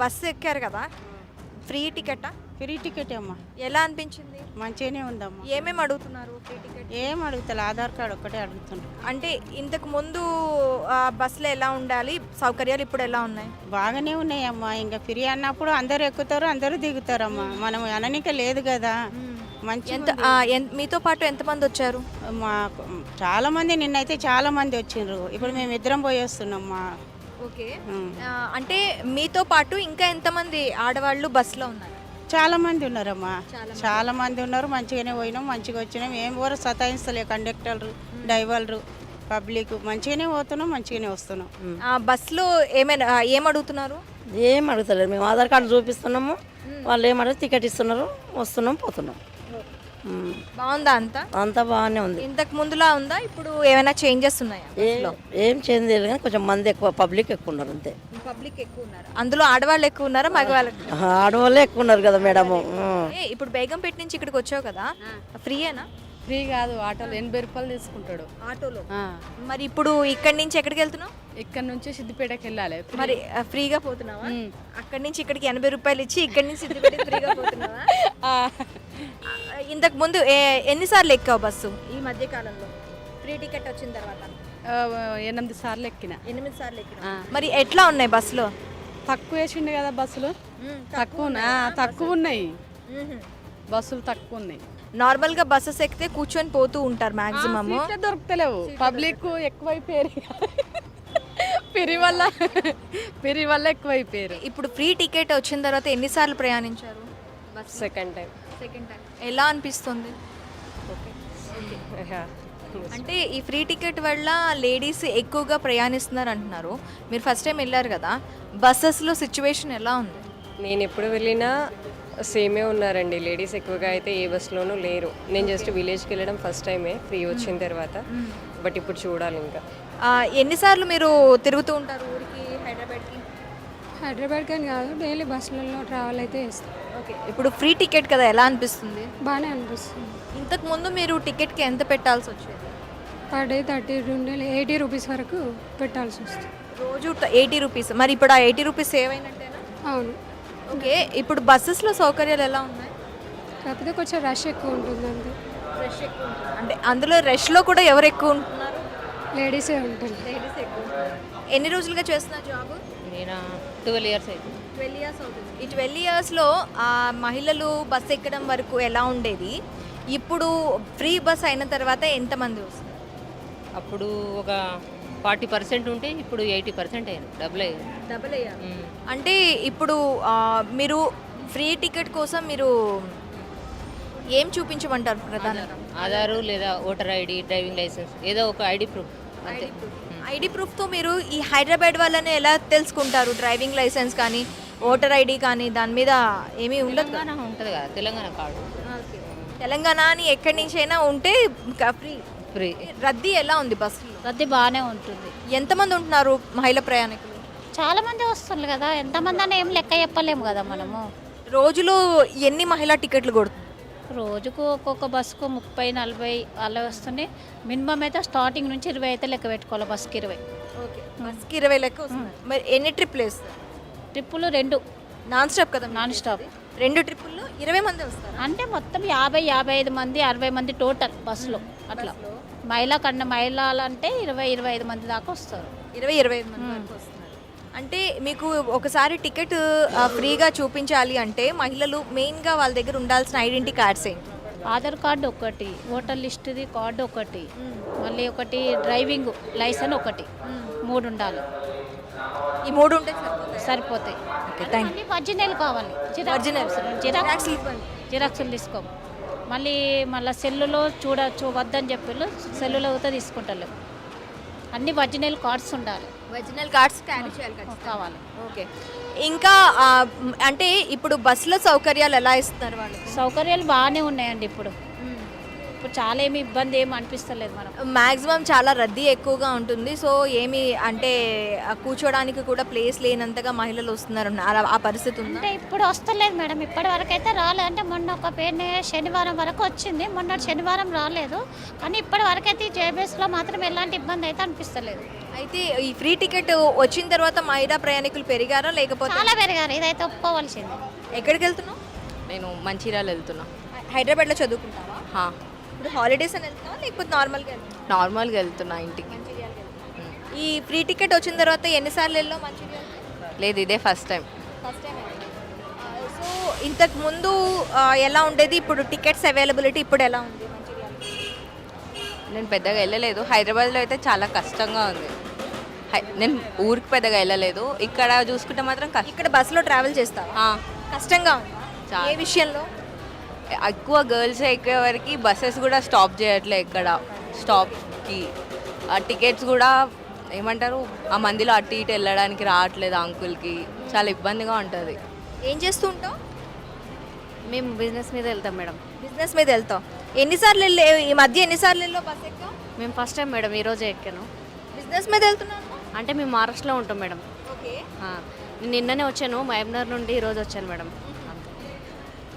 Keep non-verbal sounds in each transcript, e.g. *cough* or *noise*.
Bus ఎక్కారు కదా? Free టికెటా? Free ticket అమ్మా. ఎలా అనిపించింది? మంచిగానే ఉందమ్మా. ఏమేమి అడుగుతున్నారు ఫ్రీ టికెట్? ఏం అడుగుతా ఆధార్ కార్డు ఒక్కటే అడుగుతుండ్రు. అంటే ఇంతకు ముందు ఆ, బస్సులో ఎలా ఉండాలి? సౌకర్యాలు ఇప్పుడు ఎలా ఉన్నాయి? బాగానే ఉన్నాయమ్మా. ఇంకా ఫ్రీ అన్నప్పుడు అందరూ ఎక్కుతారు అందరూ దిగుతారమ్మా. మనం అననిక లేదు కదా. మంచి ఎంత ఆ, ఎన్- మీతో పాటు ఎంతమంది వచ్చారు? మా చాలా మంది నిన్నైతే చాలా మంది వచ్చిండ్రు. ఇప్పుడు మేము ఇద్దరం పోయి వస్తున్నాం మా ఓకే. అంటే మీతో పాటు ఇంకా ఎంతమంది ఆడవాళ్ళు బస్సులో ఉన్నారు? చాలా మంది ఉన్నారమ్మా. చాలా మంది ఉన్నారు మంచిగానే పోయినాం మంచిగా వచ్చినాం. ఏం కూడా సతాయిస్తలే కండక్టర్లు డ్రైవర్లు పబ్లిక్. మంచిగానే పోతున్నాం మంచిగానే వస్తున్నాం. బస్సులో ఏమైనా ఏం అడుగుతున్నారు? ఏం అడుగుతలేరు మేము ఆధార్ కార్డు చూపిస్తున్నాము. వాళ్ళు ఏం అడుగు టికెట్ ఇస్తున్నారు వస్తున్నాం పోతున్నాం. బాగుందా అంతా? అంతా బాగానే ఉంది. ఇంతకు ముందులా ఉందా? ఇప్పుడు ఏమైనా చేంజెస్ ఉన్నాయా ఏం ఏం చేంజ్ లేదు కానీ కొంచెం మంది ఎక్కువ పబ్లిక్ ఎక్కువ ఉన్నారు అంతే. పబ్లిక్ ఎక్కువ ఉన్నారు. అందులో ఆడవాళ్ళు ఎక్కువ ఉన్నారా మగవాళ్ళు? ఎక్కువ ఆహా, ఆడవాళ్ళే ఎక్కువ ఉన్నారు కదా మేడము ఉమ్. ఏ, ఇప్పుడు బేగంపేట నుంచి ఇక్కడికి వచ్చావు కదా ఫ్రీయేనా? ఫ్రీ కాదు ఆటోలో ఎనభై రూపాయలు తీసుకుంటాడు. ఆటోలో? ఆ, మరి ఇప్పుడు ఇక్కడి నుంచి ఎక్కడికి వెళ్తున్నావు? ఇక్కడ నుంచి సిద్దిపేటకి వెళ్ళాలి. మరి ఆ, ఫ్రీగా పోతున్నావా? అక్కడి నుంచి ఇక్కడికి ఎనభై రూపాయలు ఇచ్చి ఇక్కడి నుంచి సిద్దిపేటకి ఫ్రీగా పోతున్నావా? ఆ, ఇంతకు ముందు ఏ- ఎన్నిసార్లు ఎక్కావు బస్సు? ఈ మధ్య కాలంలో. ఫ్రీ టికెట్ వచ్చిన తర్వాత. ఆ, ఎనిమిది సార్లు ఎక్కిన. ఎనిమిది సార్లు ఎక్కిన. మరి ఎట్లా ఉన్నాయి బస్సులో? తక్కువ వేసిండు కదా బస్సులు. తక్కువ. ఆ, తక్కువ ఉన్నాయి. బస్సులు తక్కువ ఉన్నాయి. నార్మల్గా బస్సెస్ ఎక్కితే కూర్చొని పోతూ ఉంటారు మాక్సిమమ్. సీట్లే దొరుకుతలేవు. పబ్లిక్ ఎక్కువైపోయారు పెరి వల్ల పెరి వల్ల ఎక్కువైపోయారు. ఇప్పుడు ఫ్రీ టికెట్ వచ్చిన తర్వాత ఎన్నిసార్లు ప్రయాణించారు? Second time. సెకండ్ టైం ఎలా అనిపిస్తుంది? అంటే ఈ ఫ్రీ టికెట్ వల్ల లేడీస్ ఎక్కువగా ప్రయాణిస్తున్నారు అంటున్నారు. మీరు ఫస్ట్ టైం వెళ్ళారు కదా బస్సెస్లో సిచ్యువేషన్ ఎలా ఉంది? నేను ఎప్పుడు వెళ్ళినా సేమే ఉన్నారండి. లేడీస్ ఎక్కువగా అయితే ఏ బస్సులోనూ లేరు. నేను జస్ట్ విలేజ్కి వెళ్ళడం ఫస్ట్ టైమే ఫ్రీ వచ్చిన తర్వాత. బట్ ఇప్పుడు చూడాలి ఇంకా. ఎన్నిసార్లు మీరు తిరుగుతూ ఉంటారు ఊరికి? హైదరాబాద్ కానీ కాదు డైలీ బస్సులలో ట్రావెల్ అయితే చేస్తాం. ఓకే ఇప్పుడు ఫ్రీ టికెట్ కదా ఎలా అనిపిస్తుంది? బాగానే అనిపిస్తుంది. ఇంతకు ముందు మీరు టికెట్కి ఎంత పెట్టాల్సి వచ్చేది? పర్ డే థర్టీ నుండి ఎయిటీ రూపీస్ వరకు పెట్టాల్సి వస్తుంది. రోజు ఎయిటీ రూపీస్ మరి ఇప్పుడు ఆ ఎయిటీ రూపీస్ సేవ్ అయినట్టేనా? అవును. ఓకే ఇప్పుడు బస్సెస్లో సౌకర్యాలు ఎలా ఉన్నాయి? కాకపోతే కొంచెం రష్ ఎక్కువ ఉంటుంది అంతే. రష్ ఎక్కువ ఉంటుంది. అంటే అందులో రష్లో కూడా ఎవరు ఎక్కువ ఉంటున్నారు? లేడీసే ఉంటుంది లేడీస్ ఎక్కువ ఉంటున్నారు. ఎన్ని రోజులుగా చేస్తున్నా జాబ్ నేను? ట్వెల్వ్ ఇయర్స్ అయింది ట్వెల్వ్ ఇయర్స్ అవుతుంది. ఈ ట్వెల్వ్ ఇయర్స్లో మహిళలు బస్ ఎక్కడం వరకు ఎలా ఉండేది? ఇప్పుడు ఫ్రీ బస్ అయిన తర్వాత ఎంతమంది వస్తారు? అప్పుడు ఒక ఫార్టీ పర్సెంట్ ఉంటే ఇప్పుడు ఎయిటీ పర్సెంట్ అయింది డబుల్ అయ్యింది డబుల్ అయ్యారు. అంటే ఇప్పుడు ఆ, మీరు ఫ్రీ టికెట్ కోసం మీరు ఏం చూపించమంటారు ప్రధానంగా? ఆధారు లేదా ఓటర్ ఐడి డ్రైవింగ్ లైసెన్స్ ఏదో ఒక ఐడి ప్రూఫ్. అంతే. ఐడి ప్రూఫ్తో మీరు ఈ హైదరాబాద్ వాళ్ళని ఎలా తెలుసుకుంటారు? డ్రైవింగ్ లైసెన్స్ కానీ ఓటర్ ఐడి కానీ దాని మీద ఏమీ ఉండదు? తెలంగాణ ఉంటుంది కదా తెలంగాణ కార్డు. తెలంగాణ అని ఎక్కడి నుంచి అయినా ఉంటే ఫ్రీ. ఫ్రీ. రద్దీ ఎలా ఉంది బస్సులో? రద్దీ బాగానే ఉంటుంది. ఎంతమంది ఉంటున్నారు మహిళా ప్రయాణికులు? చాలా మంది వస్తున్నారు కదా ఎంతమంది అని ఏం లెక్క చెప్పలేము కదా మనము. రోజులో ఎన్ని మహిళా టికెట్లు కొడుతుంది? రోజుకు ఒక్కొక్క బస్సుకు ముప్పై నలభై అలా వస్తున్నాయి మినిమం అయితే స్టార్టింగ్ నుంచి ఇరవై అయితే లెక్క పెట్టుకోవాలి బస్కి ఇరవై. ఓకే. బస్కి ఇరవై లెక్క వస్తుంది. మరి ఎన్ని ట్రిప్లు వేస్తారు? ట్రిప్పులు రెండు. నాన్ స్టాప్ కదా నాన్ స్టాప్. రెండు ట్రిప్పుల్లో ఇరవై మంది వస్తారు? అంటే మొత్తం యాభై యాభై ఐదు మంది అరవై మంది టోటల్ బస్సులో అట్లా. మహిళా కన్నా మహిళలు అంటే ఇరవై ఇరవై ఐదు మంది దాకా వస్తారు. ఇరవై ఇరవై ఐదు మంది వస్తున్నారు అంటే మీకు ఒకసారి టికెట్ ఫ్రీగా చూపించాలి అంటే మహిళలు మెయిన్గా వాళ్ళ దగ్గర ఉండాల్సిన ఐడెంటిటీ కార్డ్స్ ఏంటి? ఆధార్ కార్డు ఒకటి ఓటర్ లిస్ట్ది కార్డు ఒకటి మళ్ళీ ఒకటి డ్రైవింగ్ లైసెన్స్ ఒకటి మూడు ఉండాలి. ఈ మూడు ఉంటే సరిపోతాయా? ఒరిజినల్ కావాలి. ఒరిజినల్. జిరాక్స్ జిరాక్స్ ఇవ్వండి జిరాక్స్లు తీసుకో మళ్ళీ మళ్ళీ సెల్లులో చూడొచ్చు వద్దని చెప్పి సెల్లులో అయితే తీసుకుంటలేము. అన్ని ఒరిజినల్ కార్డ్స్ ఉండాలి. ఒరిజినల్ కార్డ్స్ క్యారీ చేయాలి. కావాలి. ఓకే ఇంకా అంటే ఇప్పుడు బస్సుల సౌకర్యాలు ఎలా ఇస్తున్నారు వాళ్ళు? సౌకర్యాలు బాగానే ఉన్నాయండి ఇప్పుడు. ఇప్పుడు చాలా ఏమి ఇబ్బంది ఏమి అనిపిస్తలేదు మనం మ్యాక్సిమం చాలా రద్దీ ఎక్కువగా ఉంటుంది. సో ఏమి అంటే కూర్చోడానికి కూడా ప్లేస్ లేనంతగా మహిళలు వస్తున్నారు. ఆ- ఆ పరిస్థితి ఉందా? అంటే ఇప్పుడు వస్తలేదు మేడం. ఇప్పటి వరకు అయితే రాలేదు అంటే మొన్న ఒక పేరుని శనివారం వరకు వచ్చింది. మొన్న శనివారం రాలేదు. కానీ ఇప్పటి వరకు అయితే ఈ జేబీఎస్లో మాత్రం ఎలాంటి ఇబ్బంది అయితే అనిపిస్తలేదు. అయితే ఈ ఫ్రీ టికెట్ వచ్చిన తర్వాత మహిళా ప్రయాణికులు పెరిగారా? లేకపోతే చాలా పెరిగారు. ఇదైతే ఒప్పుకోవాల్సింది. ఎక్కడికి వెళ్తున్నావు నేను మంచిర్యాల వెళ్తున్నా. హైదరాబాద్లో చదువుకుంటావా? హా, ఇప్పుడు హాలిడేస్ అని వెళ్తున్నావా? లేకపోతే నార్మల్గా వెళ్తున్నావా? నార్మల్గా వెళ్తున్నా ఇంటికి. ఈ ఫ్రీ టికెట్ వచ్చిన తర్వాత ఎన్నిసార్లు వెళ్ళావు మంచిర్యాల? లేదు ఇదే first time first time so ఇంతకు ముందు ఆ, ఎలా ఉండేది? ఇప్పుడు టికెట్స్ అవైలబిలిటీ ఇప్పుడు ఎలా ఉంది మంచిర్యాల? నేను పెద్దగా వెళ్ళలేదు. హైదరాబాద్లో అయితే చాలా కష్టంగా ఉంది. హై- నేను ఊరికి పెద్దగా వెళ్ళలేదు. ఇక్కడ చూసుకుంటే మాత్రం కష్టం ఇక్కడ బస్సులో ట్రావెల్ చేస్తావా? ఆ, కష్టంగా ఉందా? చాలా. ఏ విషయంలో? ఎక్కువ గర్ల్స్ ఎక్కే వరకు బస్సెస్ కూడా స్టాప్ చేయట్లే ఇక్కడ. స్టాప్కి ఆ టికెట్స్ కూడా ఏమంటారు ఆ మందిలో అటు ఇటు వెళ్ళడానికి రావట్లేదు అంకుల్కి. చాలా ఇబ్బందిగా ఉంటుంది. ఏం చేస్తూ ఉంటావు? మేము బిజినెస్ మీద వెళ్తాం మేడం. బిజినెస్ మీద వెళ్తావు. ఎన్నిసార్లు వెళ్ళే ఈ మధ్య ఎన్నిసార్లు వెళ్ళావు బస్ ఎక్కావు? మేము ఫస్ట్ టైం మేడం ఈరోజే ఎక్కాను. బిజినెస్ మీద వెళ్తున్నాను అంటే మేము మహారాష్ట్రలో ఉంటాం మేడం. ఓకే నిన్ననే వచ్చాను మహబూబ్నగర్ నుండి ఈరోజు వచ్చాను మేడం.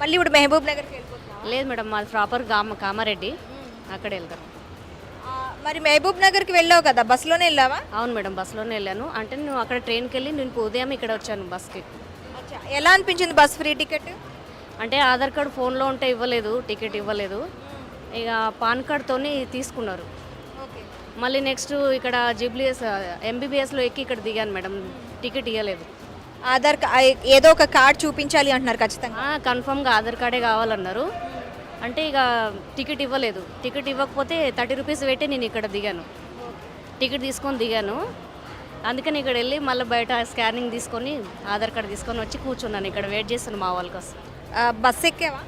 మళ్ళీ ఇప్పుడు మహబూబ్ నగర్కి వెళ్ళిపోతున్నావా? లేదు మేడం మాది ప్రాపర్ కామ కామారెడ్డి. అక్కడ వెళ్తాం మరి మహబూబ్ నగర్కి వెళ్ళావు కదా బస్సులోనే వెళ్ళావా? అవును మేడం బస్సులోనే వెళ్ళాను. అంటే నేను అక్కడ ట్రైన్కి వెళ్ళి నేను ఉదయం ఇక్కడ వచ్చాను బస్కి. ఎలా అనిపించింది బస్ ఫ్రీ టికెట్? అంటే ఆధార్ కార్డు ఫోన్లో ఉంటే ఇవ్వలేదు టికెట్ ఇవ్వలేదు. ఇక పాన్ కార్డ్తోని తీసుకున్నారు. ఓకే. మళ్ళీ నెక్స్ట్ ఇక్కడ జిబ్లిఎస్ ఎంబీబీఎస్లో ఎక్కి ఇక్కడ దిగాను మేడం. టికెట్ ఇవ్వలేదు ఆధార్ ఏదో ఒక కార్డ్ చూపించాలి అంటున్నారు ఖచ్చితంగా. కన్ఫర్మ్గా ఆధార్ కార్డే కావాలన్నారు. అంటే ఇక టికెట్ ఇవ్వలేదు. టికెట్ ఇవ్వకపోతే థర్టీ రూపీస్ పెట్టి నేను ఇక్కడ దిగాను. టికెట్ తీసుకొని దిగాను. అందుకని ఇక్కడ వెళ్ళి మళ్ళీ బయట స్కానింగ్ తీసుకొని ఆధార్ కార్డు తీసుకొని వచ్చి కూర్చున్నాను. ఇక్కడ వెయిట్ చేస్తాను మా వాళ్ళ కోసం. బస్ ఎక్కావా?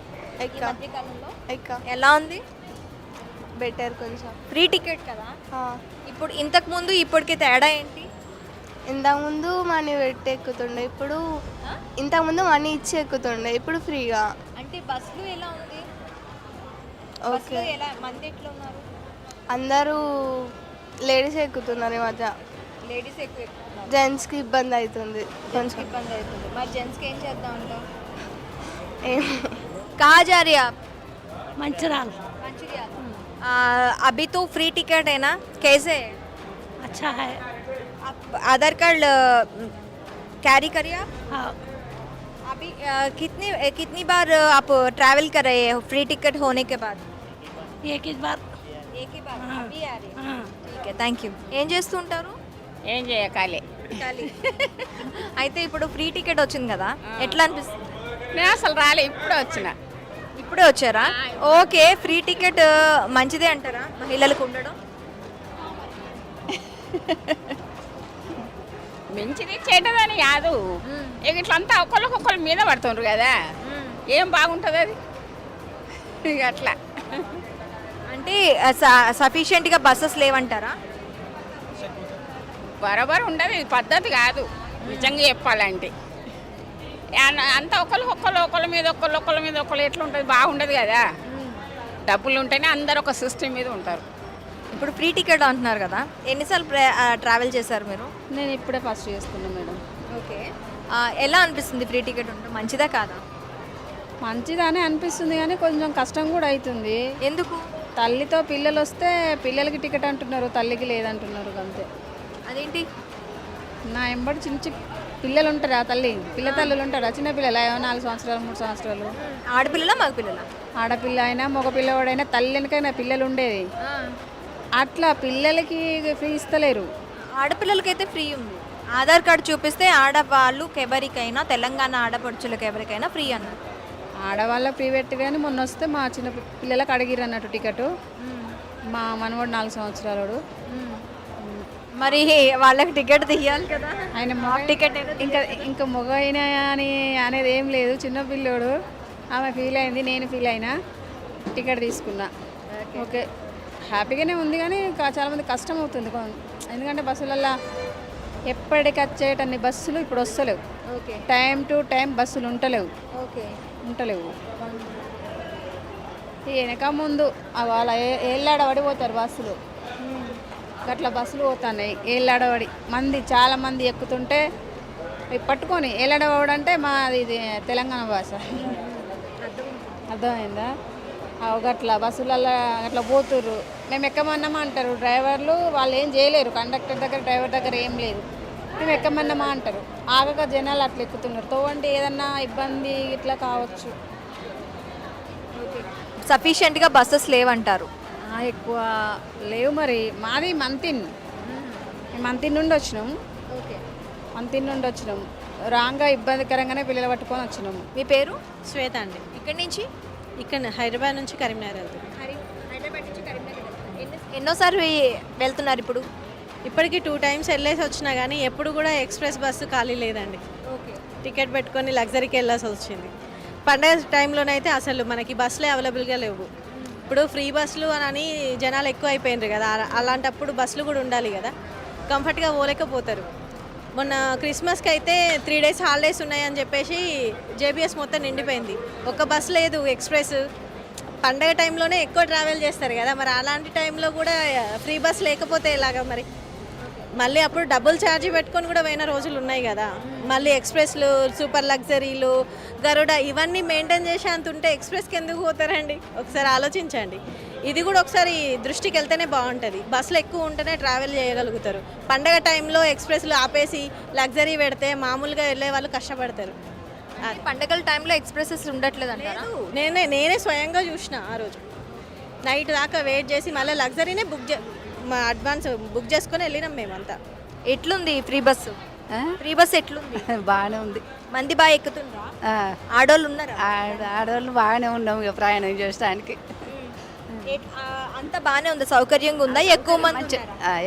ఎలా ఉంది? బెటర్ కొంచెం. ఫ్రీ టికెట్ కదా? ఇప్పుడు ఇంతకు ముందు ఇప్పటికి తేడా ఏంటి? ఇంతకుముందు మనీ పెట్టి ఎక్కుతుండే ఇప్పుడు ఇంతకుముందు మనీ ఇచ్చి ఎక్కుతుండే ఇప్పుడు ఫ్రీగా అంటే బస్సులు ఎలా ఉంది ఓకే బస్సులో ఎలా మంది ఎట్లా ఉన్నారు అందరూ లేడీస్ ఎక్కుతున్నారు ఈ మధ్య లేడీస్ ఎక్కువ ఎక్కుతున్నారు జెంట్స్కి ఇబ్బంది అవుతుంది కొంచెం ఇబ్బంది అవుతుంది మరి జెంట్స్కి ఏం చేద్దాం అంటావు ఏం कहाँ जा रही है आप మంచిరాలు मंचूरिया अभी तो फ्री टिकट है ना कैसे है అచ్చా आप आधार कार्ड कैरी करिए आप अभी अ, कितनी अ, कितनी बार अ, आप ट्रैवल कर रहे हैं फ्री टिकट होने के बाद ఏకి బార్ एक ही बार अभी आ रहे हैं ठीक है థ్యాంక్ యూ ఏం చేస్తుంటారు ఏం చేయకాలే ఖాళీ *laughs* అయితే ఇప్పుడు ఫ్రీ టికెట్ వచ్చింది కదా ఎట్లా అనిపిస్తుంది నేను అసలు రాలే ఇప్పుడే వచ్చిన ఇప్పుడే వచ్చారా ఓకే ఫ్రీ టికెట్ మంచిదే అంటారా మహిళలకు ఉండడం *laughs* మంచిది చెడ్డదని కాదు. ఇక ఇట్లంతా ఒకళ్ళకొకళ్ళ మీద పడుతుండ్రు కదా. ఏం బాగుంటుంది అది? ఇక అట్లా. అంటే సఫిషియెంట్గా బస్సెస్ లేవంటారా? బరాబర్ ఉండదు ఇది పద్ధతి కాదు. నిజంగా చెప్పాలంటే. అంతా ఒకళ్ళు ఒకళ్ళు ఒకళ్ళ మీద ఒకళ్ళు ఒకళ్ళ మీద ఒకళ్ళు ఎట్లా ఉంటుంది బాగుండదు కదా. డబ్బులు ఉంటేనే అందరు ఒక సిస్టమ్ మీద ఉంటారు. ఇప్పుడు ఫ్రీ టికెట్ అంటున్నారు కదా ఎన్నిసార్లు ట్రావెల్ చేశారు మీరు? నేను ఇప్పుడే ఫస్ట్ చేస్తున్నా మేడం. ఓకే. ఎలా అనిపిస్తుంది ఫ్రీ టికెట్ ఉంటే? మంచిదా కాదా? మంచిదానే అనిపిస్తుంది కానీ కొంచెం కష్టం కూడా అవుతుంది. ఎందుకు? తల్లితో పిల్లలు వస్తే పిల్లలకి టికెట్ అంటున్నారు తల్లికి లేదంటున్నారు అంతే. అదేంటి? నా ఎంబడి చిన్న చిన్న పిల్లలు ఉంటారా తల్లి? పిల్ల తల్లులు ఉంటారా? చిన్న పిల్లలు? ఏమో నాలుగు సంవత్సరాలు మూడు సంవత్సరాలు. ఆడపిల్లలా మగపిల్లలా? ఆడపిల్ల అయినా మగ పిల్లవాడైనా తల్లి వెనకైనా పిల్లలు ఉండేది. అట్లా పిల్లలకి ఫ్రీ ఇస్తలేరు. ఆడపిల్లలకైతే ఫ్రీ ఉంది. ఆధార్ కార్డు చూపిస్తే ఆడవాళ్ళు ఎవరికైనా తెలంగాణ ఆడపడుచులకు ఎవరికైనా ఫ్రీ అన్నారు ఆడవాళ్ళ ఫ్రీ పెట్టి కానీ మొన్న వస్తే మా చిన్న పిల్లలకు అడిగిరు అన్నట్టు టికెట్. మా మనవాడు నాలుగు సంవత్సరాలు మరి వాళ్ళకి టికెట్ తీయాలి కదా. ఆయన మగ టికెట్ ఇంకా ఇంకా మగ అయినా అని అనేది ఏం లేదు. చిన్న పిల్లోడు. ఆమె ఫీల్ అయింది నేను ఫీల్ అయినా. టికెట్ తీసుకున్నా. ఓకే. హ్యాపీగానే ఉంది కానీ కా- చాలా మంది కష్టం అవుతుంది ఎందుకంటే బస్సులల్లో ఎప్పటికి వచ్చేటన్ని బస్సులు ఇప్పుడు వస్తలేవు. ఓకే. టైం టు టైం బస్సులు ఉంటలేవు. ఓకే. ఉంటలేవు. వెనక ముందు వాళ్ళ ఏళ్ళాడబడి పోతారు బస్సులు. గట్ల బస్సులు పోతున్నాయి. ఏళ్ళాడబడి మంది చాలా మంది ఎక్కుతుంటే పట్టుకొని ఏళ్ళాడబడి అంటే మాది ఇది తెలంగాణ భాష. అర్థమైందా? ఆ గట్ల బస్సులలో అట్లా పోతుర్రు. మేము ఎక్కమన్నామా అంటారు. డ్రైవర్లు వాళ్ళు ఏం చేయలేరు. కండక్టర్ దగ్గర డ్రైవర్ దగ్గర ఏం లేదు. మేము ఎక్కమన్నామా అంటారు. ఆగక జనాలు అట్లా ఎక్కుతున్నారు. తోవంటే ఏదన్నా ఇబ్బంది ఇట్లా కావచ్చు. సఫిషియెంట్గా బస్సెస్ లేవంటారు. ఆ, ఎక్కువ లేవు మరి. మాది మంతిన్. మేము. మంతిన్ నుండి వచ్చినాం. ఓకే. మంతిన్ నుండి వచ్చినాం. రాంగా ఇబ్బందికరంగానే పిల్లలు పట్టుకొని వచ్చినాము. మీ పేరు? శ్వేత అండి. ఇక్కడి నుంచి? ఇక్కడ హైదరాబాద్ నుంచి కరీంనగర్ వెళ్తుంది హైదరాబాద్ నుంచి కరీంనగర్ ఎన్నోసారి వెళ్తున్నారు ఇప్పుడు? ఇప్పటికి టూ టైమ్స్ వెళ్ళేసి వచ్చినా కానీ ఎప్పుడు కూడా ఎక్స్ప్రెస్ బస్సు ఖాళీ లేదండి. ఓకే. టికెట్ పెట్టుకొని లగ్జరీకి వెళ్ళాల్సి వచ్చింది. పండగ టైంలోనైతే అసలు మనకి బస్సులే అవైలబుల్గా లేవు. ఇప్పుడు ఫ్రీ బస్సులు అని జనాలు ఎక్కువ అయిపోయినారు కదా. అలా- అలాంటప్పుడు బస్సులు కూడా ఉండాలి కదా. కంఫర్ట్గా పోలేకపోతారు. మొన్న క్రిస్మస్కి అయితే త్రీ డేస్ హాలిడేస్ ఉన్నాయని చెప్పేసి జేబీఎస్ మొత్తం నిండిపోయింది. ఒక్క బస్ లేదు ఎక్స్ప్రెస్. పండగ టైంలోనే ఎక్కువ ట్రావెల్ చేస్తారు కదా మరి అలాంటి టైంలో కూడా ఫ్రీ బస్ లేకపోతే ఎలాగా మరి? మళ్ళీ అప్పుడు డబుల్ ఛార్జీ పెట్టుకొని కూడా పోయిన రోజులు ఉన్నాయి కదా. మళ్ళీ ఎక్స్ప్రెస్లు సూపర్ లగ్జరీలు గరుడ ఇవన్నీ మెయింటైన్ చేసే అంత ఉంటే ఎక్స్ప్రెస్కి ఎందుకు పోతారండి? ఒకసారి ఆలోచించండి. ఇది కూడా ఒకసారి దృష్టికి వెళ్తేనే బాగుంటుంది. బస్సులు ఎక్కువ ఉంటేనే ట్రావెల్ చేయగలుగుతారు. పండగ టైంలో ఎక్స్ప్రెస్లు ఆపేసి లగ్జరీ పెడితే మామూలుగా వెళ్ళే వాళ్ళు కష్టపడతారు. పండగల టైంలో ఎక్స్ప్రెసెస్ ఉండట్లేదు అంటారా? నేనే నేనే స్వయంగా చూసిన ఆ రోజు. నైట్ దాకా వెయిట్ చేసి మళ్ళీ లగ్జరీనే బుక్ చే మా అడ్వాన్స్ బుక్ చేసుకొని వెళ్ళినాం మేమంతా. ఎట్లుంది ఫ్రీ బస్సు ఫ్రీ బస్ ఎట్లుంది? *laughs* బాగానే ఉంది. మంది బాగా ఎక్కుతుండ్రా ఆడోళ్ళు ఉన్నారా? ఆడ- ఆడవాళ్ళు బాగానే ఉన్నాం ఇక ప్రయాణం చేయడానికి ఆ, అంతా బాగానే ఉంది సౌకర్యంగా ఉందా? ఎక్కువ మంది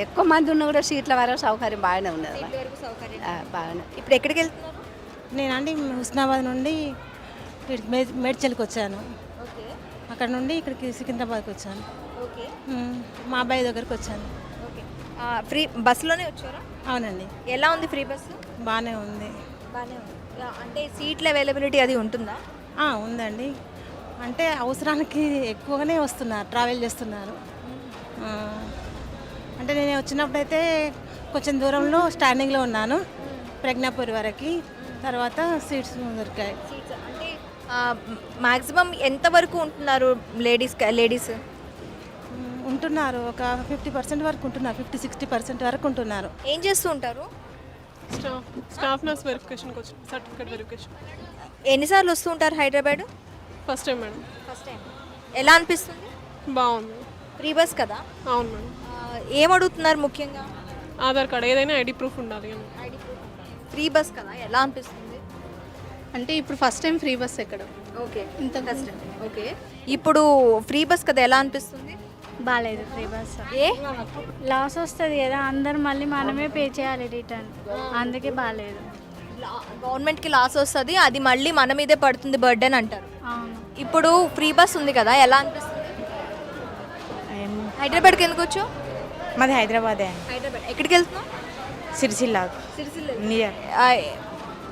ఎక్కువ మంది ఉన్నా కూడా సీట్ల వరకు సౌకర్యం బాగానే ఉన్నది బాగానే. ఇప్పుడు ఎక్కడికి వెళ్తున్నారు? నేనండి హుస్నాబాద్ నుండి మేడ్చల్కి వచ్చాను. ఓకే. అక్కడ నుండి ఇక్కడికి సికింద్రాబాద్కి వచ్చాను. మా అబ్బాయి దగ్గరికి వచ్చాను. ఓకే. ఫ్రీ బస్సులోనే వచ్చారా? అవునండి. ఎలా ఉంది ఫ్రీ బస్సు? బాగానే ఉంది. బాగానే ఉంది. అంటే సీట్ల అవైలబిలిటీ అది ఉంటుందా? ఆ, ఉందండి. అంటే అవసరానికి ఎక్కువగానే వస్తున్నారు ట్రావెల్ చేస్తున్నారు. అంటే నేను వచ్చినప్పుడు అయితే కొంచెం దూరంలో స్టాండింగ్లో ఉన్నాను ప్రజ్ఞాపూర్ వరకు. తర్వాత సీట్స్ దొరికాయి. సీట్స్ అంటే మాక్సిమం ఎంత వరకు ఉంటున్నారు లేడీస్ లేడీస్. ఉంటున్నారు ఒక ఫిఫ్టీ పర్సెంట్ వరకు ఉంటున్నారు ఫిఫ్టీ సిక్స్టీ పర్సెంట్ వరకు ఉంటున్నారు. ఏం చేస్తూ ఉంటారు? స్టాఫ్ స్టాఫ్ నర్స్ వెరిఫికేషన్కి వచ్చి సర్టిఫికేట్ వెరిఫికేషన్ ఎన్నిసార్లు వస్తూ ఉంటారు Hyderabad? First time madam first time ఎలా అనిపిస్తుంది? బాగుంది. ఫ్రీ బస్ కదా? అవును మేడం. ఏం అడుగుతున్నారు ముఖ్యంగా? ఆధార్ కార్డ్ ఏదైనా ఐడి ప్రూఫ్ ఉండాలి అని ఫ్రీ బస్ కదా? ఎలా అనిపిస్తుంది? అంటే ఇప్పుడు ఫస్ట్ టైం ఫ్రీ బస్ ఎక్కడం? ఓకే ఇంత కష్టం ఓకే ఇప్పుడు ఫ్రీ బస్ కదా? ఎలా అనిపిస్తుంది? బాగాలేదు ఫ్రీ బస్ ఏ? లాస్ వస్తుంది కదా? అందరు మళ్ళీ మనమే పే చేయాలి రిటర్న్ అందుకే బాగాలేదు గవర్నమెంట్కి లాస్ వస్తుంది. అది మళ్ళీ మన మీదే పడుతుంది బర్డెన్ అంటారు. అవును. ఇప్పుడు ఫ్రీ బస్ ఉంది కదా ఎలా అనిపిస్తుంది? హైదరాబాద్కి ఎందుకు వచ్చు మాది హైదరాబాదే హైదరాబాద్. ఎక్కడికి వెళ్తున్నావు? సిరిసిల్ల. సిరిసిల్ల ఆ,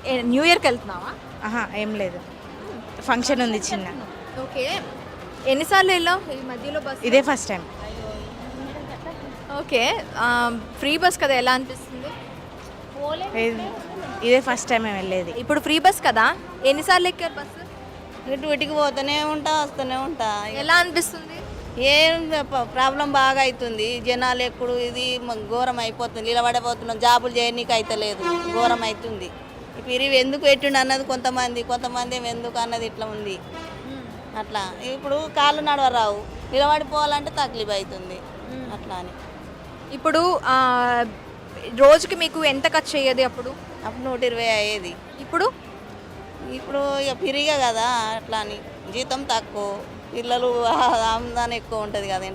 ఏ- న్యూ ఇయర్కి వెళ్తున్నావా? ఆహా ఏం లేదు. ఫంక్షన్ ఉంది చిన్న. ఓకే. ఎన్నిసార్లు వెళ్ళావు ఈ మధ్యలో బస్? ఇదే first time. Okay. Free bus కదా ఎలా అనిపిస్తుంది? ఇదే ఫస్ట్ టైం వెళ్ళేది. ఇప్పుడు ఫ్రీ బస్ కదా ఎన్నిసార్లు ఎక్కారు బస్సు? డ్యూటీకి పోతూనే ఉంటా వస్తూనే ఉంటా. ఎలా అనిపిస్తుంది? ఏం ప్రాబ్లం బాగా అవుతుంది జనాలు ఎప్పుడు ఇది ఘోరం అయిపోతుంది నిలబడిపోతున్నాం జాబులు చేయనీకి అయితలేదు ఘోరం అవుతుంది ఇప్పుడు ఇవి ఎందుకు పెట్టిండు అన్నది కొంతమంది కొంతమంది ఎందుకు అన్నది ఇట్లా ఉంది. అట్లా. ఇప్పుడు కాళ్ళు నడవరావు నిలబడిపోవాలంటే తక్లీఫ్ అవుతుంది అట్లా అని. ఇప్పుడు రోజుకి మీకు ఎంత ఖర్చు అయ్యేది అప్పుడు? అప్పుడు నూట ఇరవై అయ్యేది. ఇప్పుడు? ఇప్పుడు ఇక పిరిగా కదా అట్లా అని జీతం తక్కువ పిల్లలు ఆమ్దాని ఎక్కువ ఉంటుంది కదా